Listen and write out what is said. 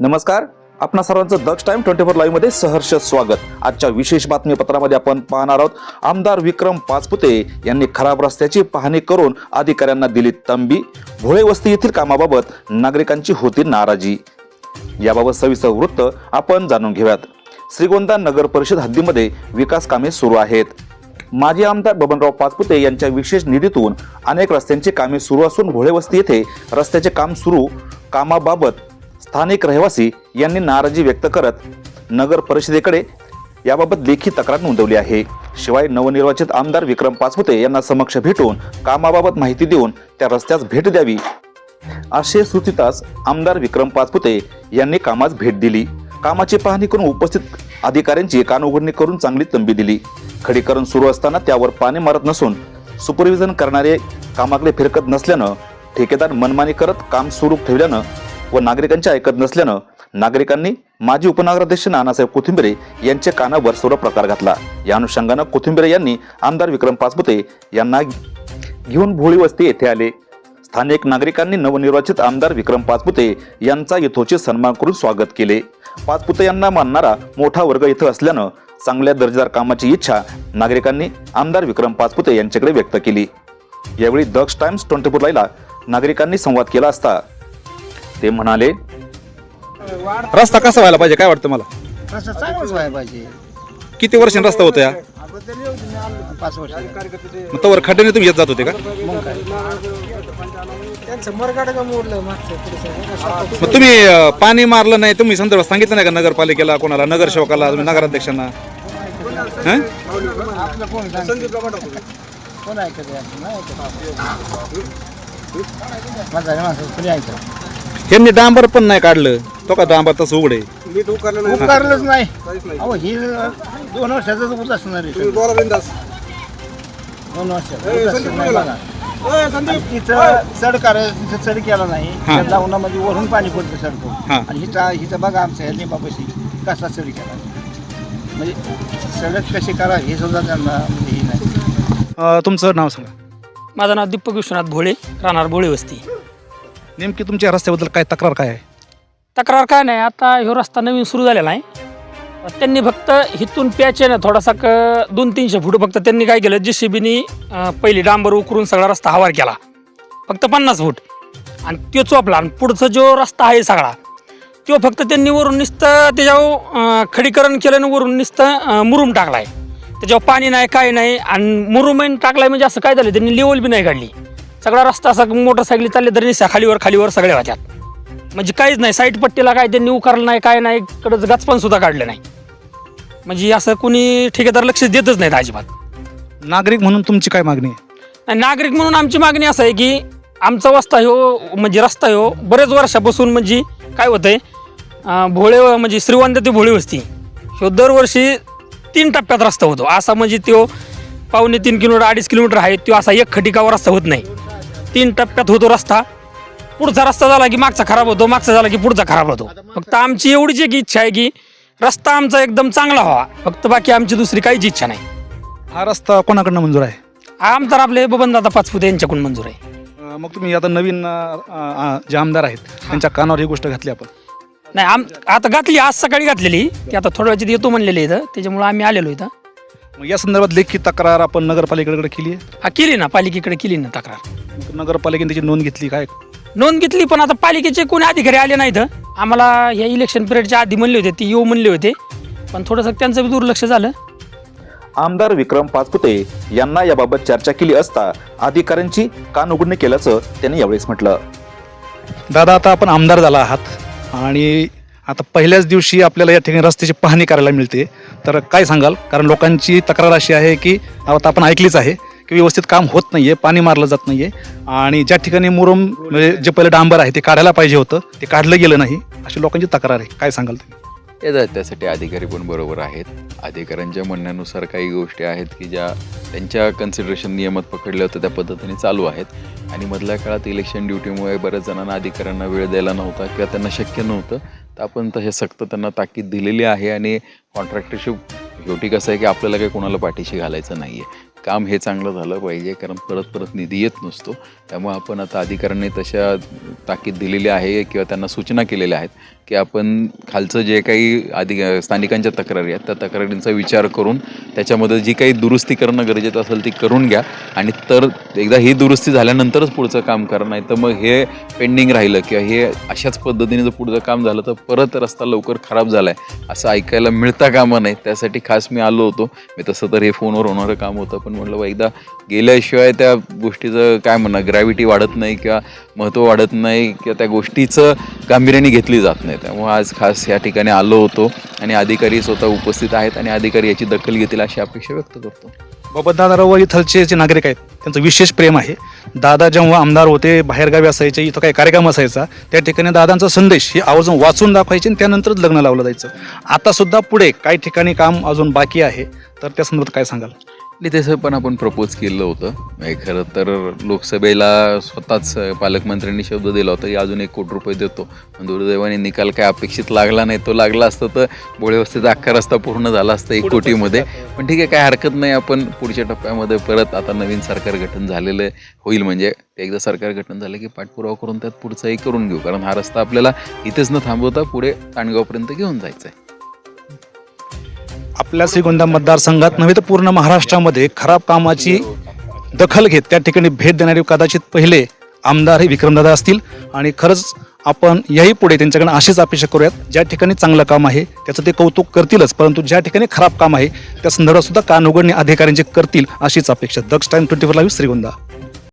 नमस्कार. आपणा सर्वांचं दक्ष टाइम ट्वेंटी फोर लाईव्हमध्ये सहर्ष स्वागत. आजच्या विशेष बातमीपत्रामध्ये आपण पाहणार आहोत आमदार विक्रम पाचपुते यांनी खराब रस्त्याची पाहणी करून अधिकाऱ्यांना दिली तंबी. भोळे वस्ती येथील कामाबाबत नागरिकांची होती नाराजी. याबाबत सविस्तर वृत्त आपण जाणून घेऊयात. श्रीगोंदा नगर परिषद हद्दीमध्ये विकास कामे सुरू आहेत. माजी आमदार बबनराव पाचपुते यांच्या विशेष निधीतून अनेक रस्त्यांची कामे सुरू असून भोळे वस्ती येथे रस्त्याचे काम सुरू. कामाबाबत स्थानिक रहिवासी यांनी नाराजी व्यक्त करत नगर परिषदेकडे याबाबत लेखी तक्रार नोंदवली आहे. शिवाय नवनिर्वाचित आमदार विक्रम पाचपुते यांना समक्ष भेटून कामाबाबत माहिती देऊन त्या रस्त्यास भेट द्यावी असे सुचितास आमदार विक्रम पाचपुते यांनी कामास भेट दिली. कामाची पाहणी करून उपस्थित अधिकाऱ्यांची कानउघडणी करून चांगली तंबी दिली. खडीकरण सुरू असताना त्यावर पाणी मारत नसून सुपरविजन करणारे कामाकडे फिरकत नसल्यानं ठेकेदार मनमानी करत काम सुरू ठेवल्यानं व नागरिकांचे ऐकत नसल्यानं नागरिकांनी माजी उपनगराध्यक्ष नानासाहेब कोथिंबिरे यांच्या कानावर सर्व प्रकार घातला. या अनुषंगानं कोथिंबिरे यांनी आमदार विक्रम पाचपुते यांना घेऊन भोळी वस्ती येथे आले. स्थानिक नागरिकांनी नवनिर्वाचित आमदार विक्रम पाचपुते यांचा यथोचित सन्मान करून स्वागत केले. पाचपुते यांना मानणारा मोठा वर्ग इथं असल्यानं चांगल्या दर्जेदार कामाची इच्छा नागरिकांनी आमदार विक्रम पाचपुते यांच्याकडे व्यक्त केली. यावेळी दक्ष टाइम्स ट्वेंटी फोर लाईला नागरिकांनी संवाद केला असता ते म्हणाले रस्ता कसा व्हायला पाहिजे? काय वाटतं मला असं चांगलंच व्हायला पाहिजे. किती वर्षांनी रस्ता होता या? पाच वर्ष मग तवर खड्ड्याने तुम्ही येत जात होते का? त्यांचं मरगाड का मोडलं मागचं मग तुम्ही अं, पाणी मारलं नाही तुम्ही संदर्भात सांगितलं नाही का नगरपालिकेला कोणाला नगरसेवकाला तुम्ही नगराध्यक्षांना? हं? आपलं कोण सांगतं? कोण ऐकत. आहे? नाही ऐकत. कोणी ऐकत? यांनी डांबर पण नाही काढलं. तो का डांबर तसं उघडे? उपकारलंच नाही. अहो ही दोन वर्षाचं उत असणार आहे. दोन वर्षाचं उत असणार नाही बघा. आणि तिथं चढ करायचं तिथं चढ केला नाही. हा. त्या लावणामध्ये वरून पाणी पडतं हा. आणि हिथं हिथं बघा आमच्या लिंबापाशी कसा चढ केला. म्हणजे सडक कशी करा हे सुद्धा त्यांना म्हणजे हे नाही. अं, तुमचं नाव सांगा. माझं नाव दीपक विश्वनाथ भोळे राहणार भोळे वस्ती. नेमकी तुमच्या रस्त्याबद्दल काय तक्रार काय आहे? तक्रार काय नाही आता ह्यो रस्ता नवीन सुरू झालेला आहे. त्यांनी फक्त हिथून पॅच आहे ना थोडासा क दोन तीनशे फूट फक्त त्यांनी काय केलं जे सी बीनी पहिली डांबर उकरून सगळा रस्ता हवार केला. फक्त पन्नास फूट. आणि तो चोपला आणि पुढचा जो रस्ता आहे सगळा तो फक्त त्यांनी वरून नुसतं त्याच्यावर खडीकरण केलं आणि वरून नुसतं अं, मुरुम टाकलाय. त्याच्यावर पाणी नाही काय नाही आणि मुरुमही टाकलाय म्हणजे असं काय झालं? त्यांनी लेवल बी नाही काढली. सगळा रस्ता असा मोटरसायकली चालले तरी निस्त्या खालीवर खालीवर सगळे वाहत्यात म्हणजे काहीच नाही साईड पट्टीला काय त्यांनी उकारलं नाही काय नाही कडच गचपण सुद्धा काढलं नाही. म्हणजे असं कोणी ठेकेदार लक्ष देतच नाहीत अजिबात. नागरिक म्हणून तुमची काय मागणी आहे? आणि नागरिक म्हणून आमची मागणी असं आहे की आमचा वस्ता ह्यो म्हणजे रस्ता ह्यो बरेच वर्षापासून म्हणजे काय होतंय अं, भोळे म्हणजे श्रीवंत ते भोळे वस्ती. ह्यो दरवर्षी तीन टप्प्यात रस्ता होतो. असा म्हणजे तो पावणे तीन किलोमीटर अडीच किलोमीटर आहे तो असा एक खटिकावर रस्ता होत नाही. तीन टप्प्यात होतो रस्ता. पुढचा रस्ता झाला की मागचा खराब होतो मागचा झाला की पुढचा खराब होतो. फक्त आमची एवढीच एक इच्छा आहे की रस्ता आमचा एकदम चांगला व्हावा. फक्त बाकी आमची दुसरी काहीच इच्छा नाही. हा रस्ता कोणाकडनं मंजूर आहे? आमदार आपले बबनदादा पाचपुते यांच्याकडून मंजूर आहे. अं, मग तुम्ही आता नवीन अं, अं, जे आमदार आहेत त्यांच्या कानावर ही गोष्ट घातली आपण. नाही आम आता घातली आज सकाळी घातलेली. ती आता थोड्या वेळात येतो म्हणलेली इथं. त्याच्यामुळे आम्ही आलेलो इथं. मग या संदर्भात लेखी तक्रार आपण नगरपालिकेकडे केली आहे? हा केली ना. पालिकेकडे केली ना तक्रार. मग नगरपालिकेने त्याची नोंद घेतली काय? नोंद घेतली पण आता पालिकेचे कोणी अधिकारी आले नाहीत. आम्हाला या इलेक्शन पिरियडच्या आधी म्हणले होते ती येऊ म्हणले होते. पण थोडंसं त्यांचं बी दुर्लक्ष झालं. आमदार विक्रम पाचपुते यांना याबाबत चर्चा केली असता अधिकाऱ्यांची कानउघडणी केल्याचं त्यांनी यावेळेस म्हटलं. दादा आता आपण आमदार झाला आहात आणि आता पहिल्याच दिवशी आपल्याला या ठिकाणी रस्त्याची पाहणी करायला मिळते. तर काय सांगाल? कारण लोकांची तक्रार अशी आहे की आता आपण ऐकलीच आहे की व्यवस्थित काम होत नाहीये पाणी मारलं जात नाहीये. आणि ज्या ठिकाणी मुरुम म्हणजे जे पहिले डांबर आहे ते काढायला पाहिजे होतं ते काढलं गेलं नाही अशी लोकांची तक्रार आहे. काय सांगाल तुम्ही? येतात त्यासाठी अधिकारी पण बरोबर आहेत. अधिकाऱ्यांच्या म्हणण्यानुसार काही गोष्टी आहेत की ज्या त्यांच्या कन्सिडरेशन नियमात पकडल्या होत्या त्या पद्धतीने चालू आहेत. आणि मधल्या काळात इलेक्शन ड्युटीमुळे बऱ्याच जणांना अधिकाऱ्यांना वेळ द्यायला नव्हता किंवा त्यांना शक्य नव्हतं. तर आपण सक्त त्यांना ताकीद दिलेली आहे आणि कॉन्ट्रॅक्टरशिप शेवटी कसं आहे की आपल्याला काही कोणाला पाठीशी घालायचं नाही आहे काम हे चांगलं झालं पाहिजे कारण परत परत निधी येत नसतो. त्यामुळे आपण आता अधिकाऱ्यांनी तशा ताकीद दिलेली आहे किंवा त्यांना सूचना केलेल्या आहेत की आपण खालचं जे काही अधिक स्थानिकांच्या तक्रारी आहेत त्या तक्रारींचा विचार करून त्याच्यामध्ये जी काही दुरुस्ती करणं गरजेचं असेल ती करून घ्या. आणि तर एकदा ही दुरुस्ती झाल्यानंतरच पुढचं काम करा नाही तर मग हे पेंडिंग राहिलं किंवा हे अशाच पद्धतीने जर पुढचं काम झालं तर परत रस्ता लवकर खराब झाला आहे असं ऐकायला मिळता कामा नाही त्यासाठी खास मी आलो होतो. मी तसं तर हे फोनवर होणारं काम होतं पण म्हटलं बा एकदा गेल्याशिवाय त्या गोष्टीचं काय म्हणा ग्रॅव्हिटी वाढत नाही किंवा महत्त्व वाढत नाही किंवा त्या गोष्टीचं गांभीर्याने घेतली जात नाही. त्यामुळे आज खास या ठिकाणी आलो होतो आणि अधिकारी स्वतः उपस्थित आहेत आणि अधिकारी याची दखल घेतील अशी अपेक्षा व्यक्त करतो. बबनदादारावर इथलचे जे नागरिक आहेत त्यांचं विशेष प्रेम आहे. दादा जेव्हा आमदार होते बाहेरगावी असायचे इथं काही कार्यक्रम असायचा त्या ठिकाणी दादांचा संदेश हे आवर्जून वाचून दाखवायचे आणि त्यानंतरच लग्न लावलं जायचं. आतासुद्धा पुढे काही ठिकाणी काम अजून बाकी आहे. तर त्या संदर्भात काय सांगाल? आणि तसं पण आपण प्रपोज केलं होतं. म्हणजे खरं तर लोकसभेला स्वतःच पालकमंत्र्यांनी शब्द दिला होता की अजून एक कोटी रुपये देतो. पण दुर्दैवाने निकाल काय अपेक्षित लागला नाही. तो लागला असता तर बोळे वस्तीचा अख्खा रस्ता पूर्ण झाला असता एक कोटीमध्ये. पण ठीक आहे काय हरकत नाही. आपण पुढच्या टप्प्यामध्ये परत आता नवीन सरकार गठन झालेलं होईल. म्हणजे एकदा सरकार गठन झालं की पाठपुरावा करून त्यात पुढचंही करून घेऊ. कारण हा रस्ता आपल्याला इथेच न थांबवता पुढे ताणगावपर्यंत घेऊन जायचं आहे आपल्या श्रीगोंदा मतदारसंघात नव्हे तर पूर्ण महाराष्ट्रामध्ये खराब कामाची दखल घेत त्या ठिकाणी भेट देणारे कदाचित पहिले आमदार हे विक्रमदादा असतील. आणि खरंच आपण याही पुढे त्यांच्याकडे अशीच अपेक्षा करूयात ज्या ठिकाणी चांगलं काम आहे त्याचं ते कौतुक करतीलच परंतु ज्या ठिकाणी खराब काम आहे त्या संदर्भात सुद्धा कान उघडणे अधिकाऱ्यांचे करतील अशीच अपेक्षा. Daksh time twenty four live Shrigonda.